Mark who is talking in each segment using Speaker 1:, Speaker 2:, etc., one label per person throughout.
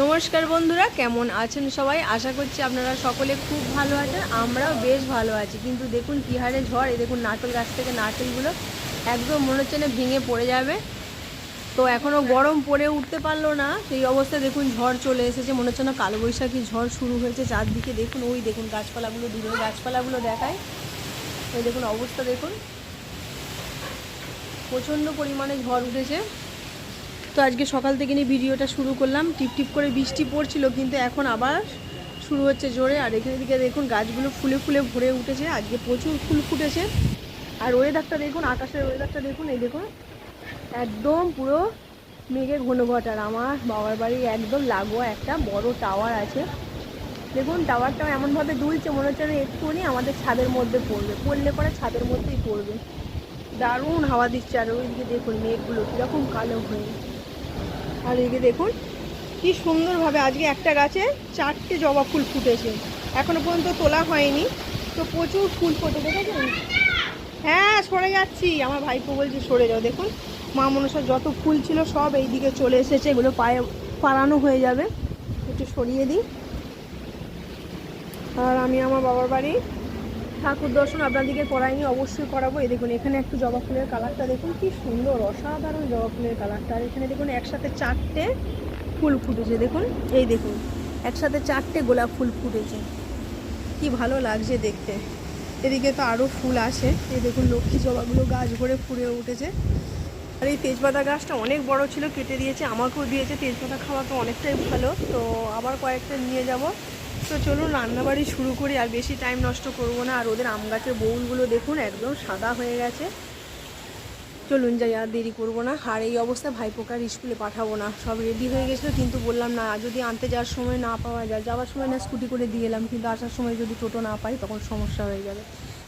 Speaker 1: নমস্কার বন্ধুরা, কেমন আছেন সবাই? আশা করছি আপনারা সকলে খুব ভালো আছেন, আমরাও বেশ ভালো আছি। কিন্তু দেখুন কী হারে ঝড় এই দেখুন নারকেল গাছ থেকে নারকেলগুলো একদম মনে হচ্ছে না ভেঙে পড়ে যাবে। তো এখনও গরম পড়ে উঠতে পারল না, সেই অবস্থায় দেখুন ঝড় চলে এসেছে, মনে হচ্ছে না কালবৈশাখী ঝড় শুরু হয়েছে চারদিকে। দেখুন, ওই দেখুন গাছপালাগুলো দূরে গাছপালাগুলো দেখায়। ওই দেখুন অবস্থা দেখুন। প্রচণ্ড পরিমাণে ঝড় উঠেছে। তো আজকে সকাল থেকে নিয়ে ভিডিওটা শুরু করলাম। টিপ টিপ করে বৃষ্টি পড়ছিল, কিন্তু এখন আবার শুরু হচ্ছে জোরে। আর এখানে দিকে দেখুন, গাছগুলো ফুলে ফুলে ভরে উঠেছে। আজকে প্রচুর ফুল ফুটেছে। আর ওয়েদারটা দেখুন, আকাশের ওয়েদারটা দেখুন, এই দেখুন, একদম পুরো মেঘে ঘন ঘট আর আমার বাবার বাড়ি একদম লাগোয়া একটা বড় টাওয়ার আছে। দেখুন টাওয়ারটা এমনভাবে দুলছে, মনে হচ্ছে না এক্ষুনি আমাদের ছাদের মধ্যে পড়বে। পড়লে পরে ছাদের মধ্যেই পড়বে। দারুণ হাওয়া দিচ্ছে। আর ওইদিকে দেখুন, মেঘগুলো কীরকম কালো হয়ে আর এদিকে দেখুন, কি সুন্দরভাবে আজকে একটা গাছে চারটে জবা ফুল ফুটেছে। এখনও পর্যন্ত তোলা হয়নি, তো প্রচুর ফুল ফোটে, দেখেছেন? হ্যাঁ সরে যাচ্ছি। আমার ভাইপো বলছে, সরে যাও। দেখুন, মা মনসার যত ফুল ছিল সব এই দিকে চলে এসেছে, এগুলো পায়ে পাড়ানো হয়ে যাবে। একটু সরিয়ে দিই। আর আমি আমার বাবার বাড়ি ঠাকুর দর্শন আপনাদেরকে করাইনি অবশ্যই করাবো। এই দেখুন, এখানে একটু জবা ফুলের কালারটা দেখুন, কি সুন্দর, অসাধারণ জবা ফুলের কালারটা। আর এখানে দেখুন, একসাথে চারটে ফুল ফুটেছে, দেখুন, এই দেখুন, একসাথে চারটে গোলাপ ফুল ফুটেছে। কি ভালো লাগছে দেখতে। এদিকে তো আরও ফুল আসে এই দেখুন, লক্ষ্মী জবাগুলো গাছ ভরে ফুলে উঠেছে। আর এই তেজপাতা গাছটা অনেক বড় ছিল, কেটে দিয়েছে, আমাকেও দিয়েছে, তেজপাতা খাওয়া তো অনেকটাই ভালো, তো আবার কয়েকটা নিয়ে যাব। তো চলুন রান্নাবাড়ি শুরু করি, আর বেশি টাইম নষ্ট করব না। আর ওদের আম গাছের বউলগুলো দেখুন, একদম সাদা হয়ে গেছে। চলুন যাই, আর দেরি করব না। আর এই অবস্থায় ভাইপোকার স্কুলে পাঠাবো না। সব রেডি হয়ে গেছিল, কিন্তু বললাম না, যদি আনতে যাওয়ার সময় না পাওয়া যায়, যাওয়ার সময় না স্কুটি করে দিয়ে এলাম, কিন্তু আসার সময় যদি টোটো না পাই, তখন সমস্যা হয়ে যাবে।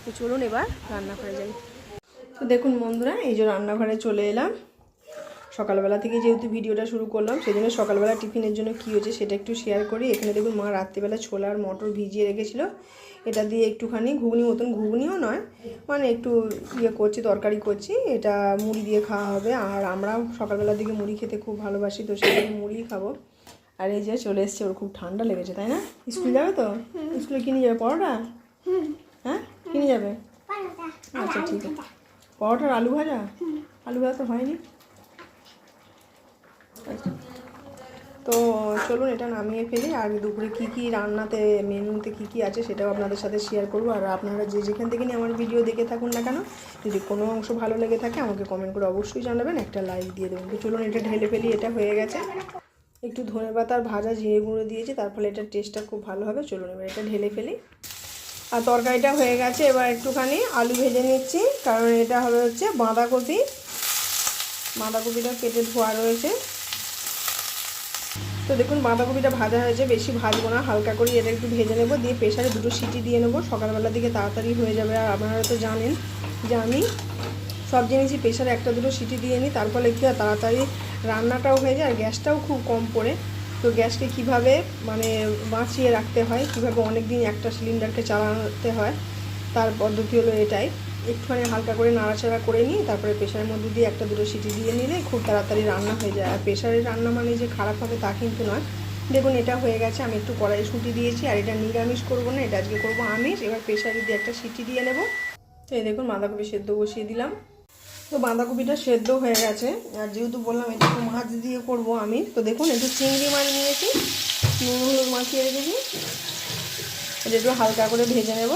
Speaker 1: তো চলুন এবার রান্না করে যাই। তো দেখুন বন্ধুরা, এই যে রান্নাঘরে চলে এলাম। সকালবেলা থেকে যেহেতু ভিডিওটা শুরু করলাম সেজন্য সকালবেলা টিফিনের জন্য কী হয়েছে সেটা একটু শেয়ার করি। এখানে দেখুন মা রাত্রিবেলা ছোলা আর মটর ভিজিয়ে রেখেছিল। এটা দিয়ে একটুখানি ঘুগনি মতন ঘুগনিও নয় মানে একটু ইয়ে করছি তরকারি করছি। এটা মুড়ি দিয়ে খাওয়া হবে। আর আমরাও সকালবেলার দিকে মুড়ি খেতে খুব ভালোবাসি তো সেই জন্য মুড়ি খাব। আর এই যে চলে এসছে ওর খুব ঠান্ডা লেগেছে তাই না? স্কুল যাবে তো? স্কুলে কিনে যাবে পরোটা? হ্যাঁ? কিনে যাবে? আচ্ছা ঠিক আছে। পরোটার আলু ভাজা? আলু ভাজা তো হয়নি। তো চলুন এটা নামিয়ে ফেলি। আর দুপুরে কী কী রান্নাতে, মেনুতে কী কী আছে সেটাও আপনাদের সাথে শেয়ার করব। আর আপনারা যে যেখান থেকে নিয়ে আমার ভিডিও দেখে থাকুন না কেন, যদি কোনো অংশ ভালো লেগে থাকে, আমাকে কমেন্ট করে অবশ্যই জানাবেন, একটা লাইক দিয়ে দেবেন। তো চলুন এটা ঢেলে ফেলি, এটা হয়ে গেছে। একটু ধনে পাতার ভাজা, জিরে গুঁড়ো দিয়েছি তার ফলে এটার টেস্টটা খুব ভালো হবে। চলুন এবার এটা ঢেলে ফেলি। আর তরকারিটা হয়ে গেছে, এবার একটুখানি আলু ভেজে নিচ্ছি, কারণ এটা হবে হচ্ছে বাঁধাকপি। বাঁধাকপিটা কেটে ধোয়া রয়েছে। তো দেখুন বাঁধাকপিটা ভাজা হয়েছে, বেশি ভাজবো না, হালকা করে এটা একটু ভেজে নেব, দিয়ে প্রেশারে দুটো সিটি দিয়ে নেব, সকালবেলার দিকে তাড়াতাড়ি হয়ে যাবে, আর আপনারা তো জানেন যে আমি সব জিনিসই প্রেশারে একটা দুটো সিটি দিয়ে নিই তার ফলে কী হয় তাড়াতাড়ি রান্নাটাও হয়ে যায়, আর গ্যাসটাও খুব কম পড়ে। তো গ্যাসকে কীভাবে মানে বাঁচিয়ে রাখতে হয়, কীভাবে অনেক দিন একটা সিলিন্ডারকে চালাতে হয়, তার পদ্ধতি হলো এটাই। একটুখানি হালকা করে নাড়াচাড়া করে নিয়ে তারপরে প্রেশারের মধ্যে দিয়ে একটা দুটো সিটি দিয়ে নিলে খুব তাড়াতাড়ি রান্না হয়ে যায়। আর প্রেশারের রান্না মানে যে খারাপ হবে তা কিন্তু নয়। দেখুন, এটা হয়ে গেছে, আমি একটু কড়াই সুটি দিয়েছি আর এটা নিরামিষ করব না, এটা আজকে করব আমিষ। এবার প্রেশারে দিয়ে একটা সিটি দিয়ে নেব। তো এই দেখুন, বাঁধাকপি সেদ্ধ বসিয়ে দিলাম। তো বাঁধাকপিটা সেদ্ধ হয়ে গেছে। আর যেহেতু বললাম এটা একটু মাছ দিয়ে করব আমি, তো দেখুন, একটু চিংড়ি মাছ নিয়েছি। নুন, হলুদ মাখিয়ে রেখেছি। এটা একটু হালকা করে ভেজে নেব।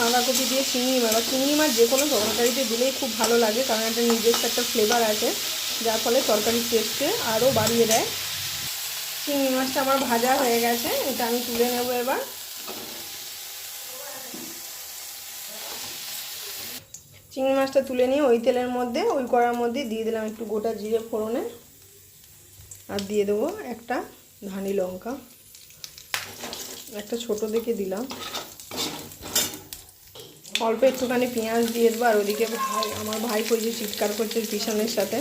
Speaker 1: বাঁধাকপি দিয়ে চিংড়ি মাছ, বা চিংড়ি মাছ যে কোনো তরকারিতে দিলেই খুব ভালো লাগে, কারণ একটা নিজস্ব একটা ফ্লেভার আছে, যার ফলে তরকারির টেস্টকে আরও বাড়িয়ে দেয়। চিংড়ি মাছটা আমার ভাজা হয়ে গেছে, এটা আমি তুলে নেব এবার। চিংড়ি মাছটা তুলে নিয়ে ওই তেলের মধ্যে, ওই কড়ার মধ্যে দিয়ে দিলাম একটু গোটা জিরে ফোড়নে, আর দিয়ে দেবো একটা ধানি লঙ্কা। একটা ছোট দেখে দিলাম। অল্প একটুখানি পেঁয়াজ দিয়ে দেবো, আর ওদিকে ভাই, আমার ভাই কইছে চিৎকার করছে পিছনের সাথে।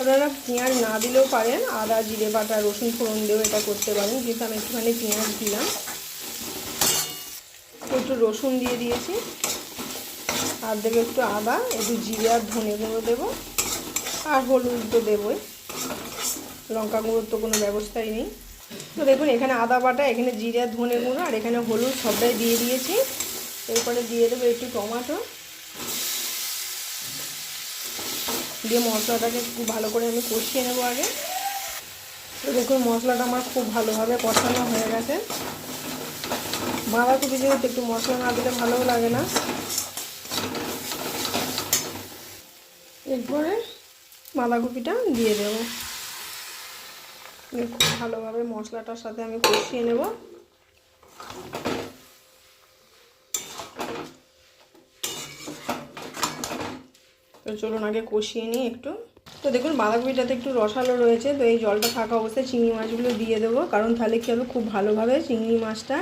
Speaker 1: আপনারা পেঁয়াজ না দিলেও পারেন, আদা, জিরে বাটা, রসুন ফোড়ন দিয়েও এটা করতে পারেন কিন্তু আমি একটুখানি পেঁয়াজ দিলাম। একটু রসুন দিয়ে দিয়েছি, আর দেবো একটু আদা, একটু জিরে আর ধনে গুঁড়ো দেবো, আর হলুদ তো দেবই। লঙ্কা গুঁড়োর তো কোনো ব্যবস্থাই নেই। তো দেখুন, এখানে আদা বাটা, এখানে জিরা ধনে গুঁড়ো, আর এখানে হলুদ সবটাই দিয়ে দিয়েছি। এরপরে দিয়ে দেবো একটু টমাটো। দিয়ে মশলাটাকে খুব ভালো করে আমি কষিয়ে নেব আগে। তো দেখুন, মশলাটা আমার খুব ভালোভাবে কষানো হয়ে গেছে। বাঁধাকপি যেহেতু একটু মশলা না দিলে ভালোও লাগে না। এরপরে বাঁধাকপিটা দিয়ে দেবো। খুব ভালোভাবে মশলাটার সাথে আমি কষিয়ে নেব। তো চলুন আগে কষিয়ে নিই একটু। তো দেখুন, বাঁধাকপিটাতে একটু রসালো রয়েছে, তো এই জলটা থাকা অবস্থায় চিংড়ি মাছগুলো দিয়ে দেবো। কারণ তাহলে কী হবে, খুব ভালোভাবে চিংড়ি মাছটা,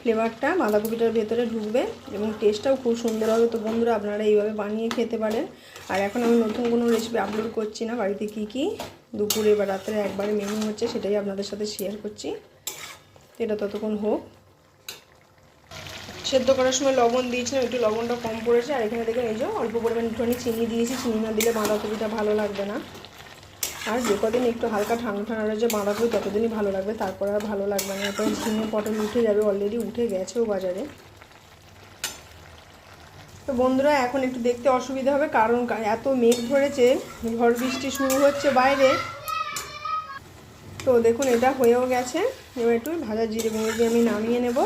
Speaker 1: ফ্লেভারটা বাঁধাকপিটার ভেতরে ঢুকবে এবং টেস্টটাও খুব সুন্দর হবে। তো বন্ধুরা, আপনারা এইভাবে বানিয়ে খেতে পারেন। আর এখন আমি নতুন কোনো রেসিপি আপলোড করছি না, বাড়িতে কী কী? দুপুরে বা রাত্রে একবারে মেনু হচ্ছে সেটাই আপনাদের সাথে শেয়ার করছি। এটা ততক্ষণ হোক। সেদ্ধ করার সময় লবণ দিয়েছিলাম, একটু লবণটা কম পড়েছে, আর এখানে দেখুন এই যে অল্প পরিমাণে একটুখানি চিনি দিয়েছি, চিনি না দিলে বাঁধাকপিটা ভালো লাগবে না। আর যে কদিন একটু হালকা ঠান্ডা ঠান্ডা রয়েছে বাঁধাকপি, ততদিনই ভালো লাগবে, তারপর আর ভালো লাগবে না। এরপর ঝিঙে পটল উঠে যাবে অলরেডি উঠে গেছেও বাজারে। তো বন্ধুরা, এখন একটু দেখতে অসুবিধা হবে, কারণ এত মেঘ ধরেছে, ঝড় বৃষ্টি শুরু হচ্ছে বাইরে। তো দেখুন, এটা হয়েও গেছে। এবার একটু ভাজা জিরে গুঁড়ো দিয়ে আমি নামিয়ে নেব।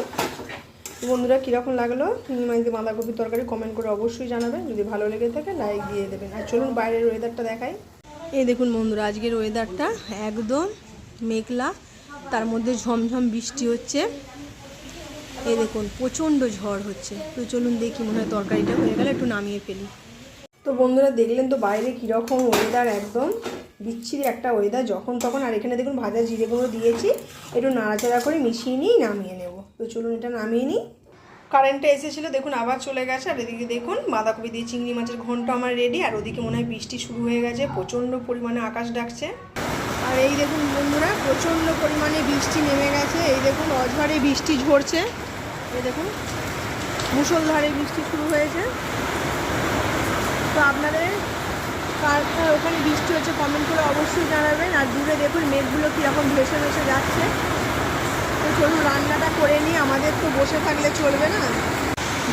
Speaker 1: বন্ধুরা, কীরকম লাগল চিংড়ি দিয়ে বাঁধাকপির তরকারি কমেন্ট করে অবশ্যই জানাবেন। যদি ভালো লেগে থাকে লাইক দিয়ে দেবেন। আর চলুন বাইরের ওয়েদারটা দেখাই। এই দেখুন বন্ধুরা, আজকের ওয়েদারটা একদম মেঘলা, তার মধ্যে ঝমঝম বৃষ্টি হচ্ছে। এই দেখুন, প্রচণ্ড ঝড় হচ্ছে। তো চলুন দেখি, মনে হয় তরকারিটা হয়ে গেলে একটু নামিয়ে ফেলি। তো বন্ধুরা, দেখলেন তো বাইরে কীরকম ওয়েদার একদম। বিচ্ছিরি একটা ওয়েদার যখন তখন আর এখানে দেখুন, ভাজা জিরে গুঁড়ো দিয়েছি। একটু নাড়াচাড়া করে মিশিয়ে নিয়েই নামিয়ে নেব। তো চলুন এটা নামিয়ে নিই। কারেন্টটা এসেছিল, দেখুন আবার চলে গেছে। আর এদিকে দেখুন, বাঁধাকপি দিয়ে চিংড়ি মাছের ঘন্ট আমার রেডি আর ওদিকে মনে হয় বৃষ্টি শুরু হয়ে গেছে, প্রচণ্ড পরিমাণে আকাশ ডাকছে। আর এই দেখুন বন্ধুরা, প্রচণ্ড পরিমাণে বৃষ্টি নেমে গেছে। এই দেখুন, অঝরে বৃষ্টি ঝরছে। এই দেখুন মুসলধারে বৃষ্টি শুরু হয়েছে। তো আপনাদের কার ওখানে বৃষ্টি হচ্ছে কমেন্ট করে অবশ্যই জানাবেন। আর দূরে দেখুন, মেঘগুলো কীরকম ভেসে ভেসে যাচ্ছে। তো চলুন রান্নাটা করে নিই, আমাদের তো বসে থাকলে চলবে না।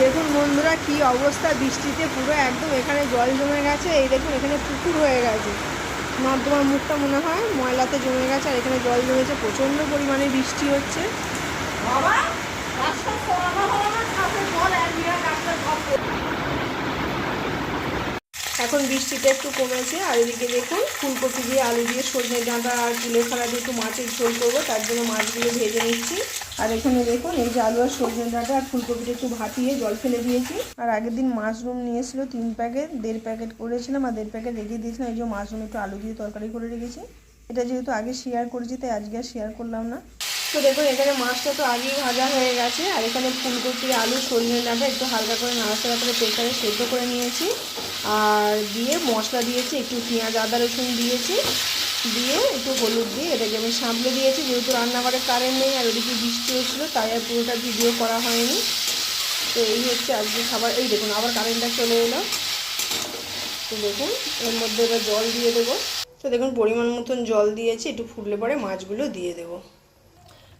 Speaker 1: দেখুন বন্ধুরা কি অবস্থা, বৃষ্টিতে পুরো একদম এখানে জল জমে গেছে। এই দেখুন এখানে পুকুর হয়ে গেছে। নর্দমার মুখটা মনে হয় ময়লাতে জমে গেছে, আর এখানে জল জমেছে, প্রচণ্ড পরিমাণে বৃষ্টি হচ্ছে। এখন বৃষ্টিটা একটু কমেছে, আর এদিকে দেখুন, ফুলকপি দিয়ে আলু দিয়ে সজনে ডাঁটা আর কুলেখাড়া দিয়ে একটু মাছের ঝোল করব, তার জন্য মাছগুলো ভেজে নিচ্ছি। আর এখানে দেখুন, এই যে আলু আর সজনে ডাঁটা আর ফুলকপিটা একটু ভাপিয়ে জল ফেলে দিয়েছি। আর আগের দিন মাশরুম নিয়েছিল তিন প্যাকেট, দেড় প্যাকেট করেছিলাম, আর দেড় প্যাকেট রেখে দিয়েছিলাম, এই যে মাশরুম একটু আলু দিয়ে তরকারি করে রেখেছি। এটা যেহেতু আগে শেয়ার করেছি, তাই আজকে আর শেয়ার করলাম না। তো দেখুন, এখানে মাছটা তো আগেই ভাজা হয়ে গেছে, আর এখানে ফুলকপি আলু সজনে ডাঁটা একটু হালকা করে নাড়াচাড়া করে প্রেসারে সেদ্ধ করে নিয়েছি। আর দিয়ে মশলা দিয়েছি, একটু পেঁয়াজ, আদা, রসুন দিয়েছি। দিয়ে একটু হলুদ দিয়ে এটাকে আমি সাঁতলে দিয়েছি, যেহেতু রান্নাঘরে কারেন্ট নেই আর ওদিকে বৃষ্টি হচ্ছিল, তাই আর পুরোটা ভিডিও করা হয়নি। তো এই হচ্ছে আজকে খাবার, এই দেখুন, আবার কারেন্টটা চলে এলো। তো দেখুন, এর মধ্যে এবার জল দিয়ে দেবো। তো দেখুন, পরিমাণ মতন জল দিয়েছি, একটু ফুটলে পরে মাছগুলো দিয়ে দেবো।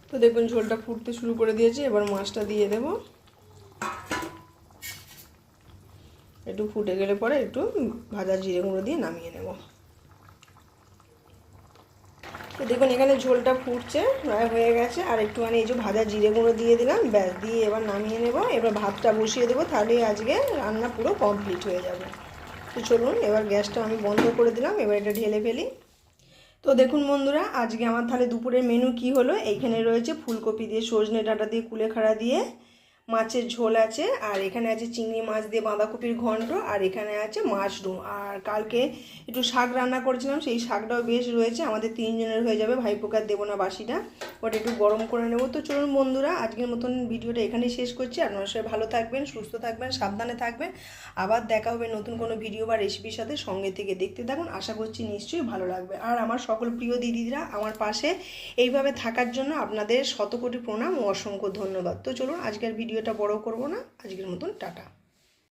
Speaker 1: তো দেখুন ঝোলটা ফুটতে শুরু করে দিয়েছি, এবার মাছটা দিয়ে দেবো। একটু ফুটে গেলে পরে একটু ভাজা জিরে গুঁড়ো দিয়ে নামিয়ে নেব। তো দেখুন এখানে ঝোলটা ফুটছে, প্রায় হয়ে গেছে, আর একটুখানি এই যে ভাজা জিরে গুঁড়ো দিয়ে দিলাম, ব্যাস, দিয়ে এবার নামিয়ে নেব। এবার ভাতটা বসিয়ে দেবো তাহলেই আজকে রান্না পুরো কমপ্লিট হয়ে যাবে। তো চলুন, এবার গ্যাসটা আমি বন্ধ করে দিলাম, এবার এটা ঢেলে ফেলি। তো দেখুন বন্ধুরা, আজকে আমার তাহলে দুপুরের মেনু কি হলো? এইখানে রয়েছে ফুলকপি দিয়ে সজনে ডাঁটা দিয়ে কুলেখাড়া দিয়ে মাছের ঝোল আছে, আর এখানে আছে চিংড়ি মাছ দিয়ে বাঁধাকপির ঘন্ট, আর এখানে আছে মাশরুম আর কালকে একটু শাক রান্না করেছিলাম, সেই শাকটাও বেশ রয়েছে, আমাদের তিনজনের হয়ে যাবে ভাইপোকার দেবো না বাসিটা। ওটা একটু গরম করে নেব। তো চলুন বন্ধুরা, আজকের মতন ভিডিওটা এখানেই শেষ করছি। আপনারা সবাই ভালো থাকবেন, সুস্থ থাকবেন, সাবধানে থাকবেন। আবার দেখা হবে নতুন কোনো ভিডিও বা রেসিপির সাথে সঙ্গে থেকে। দেখতে থাকুন, আশা করছি নিশ্চয়ই ভালো লাগবে। আর আমার সকল প্রিয় দিদিরা আমার পাশে এইভাবে থাকার জন্য আপনাদের শতকোটি প্রণাম ও অসংখ্য ধন্যবাদ। তো চলুন, আজকের ভিডিওটা বড় করব না। আজকের মতন টাটা।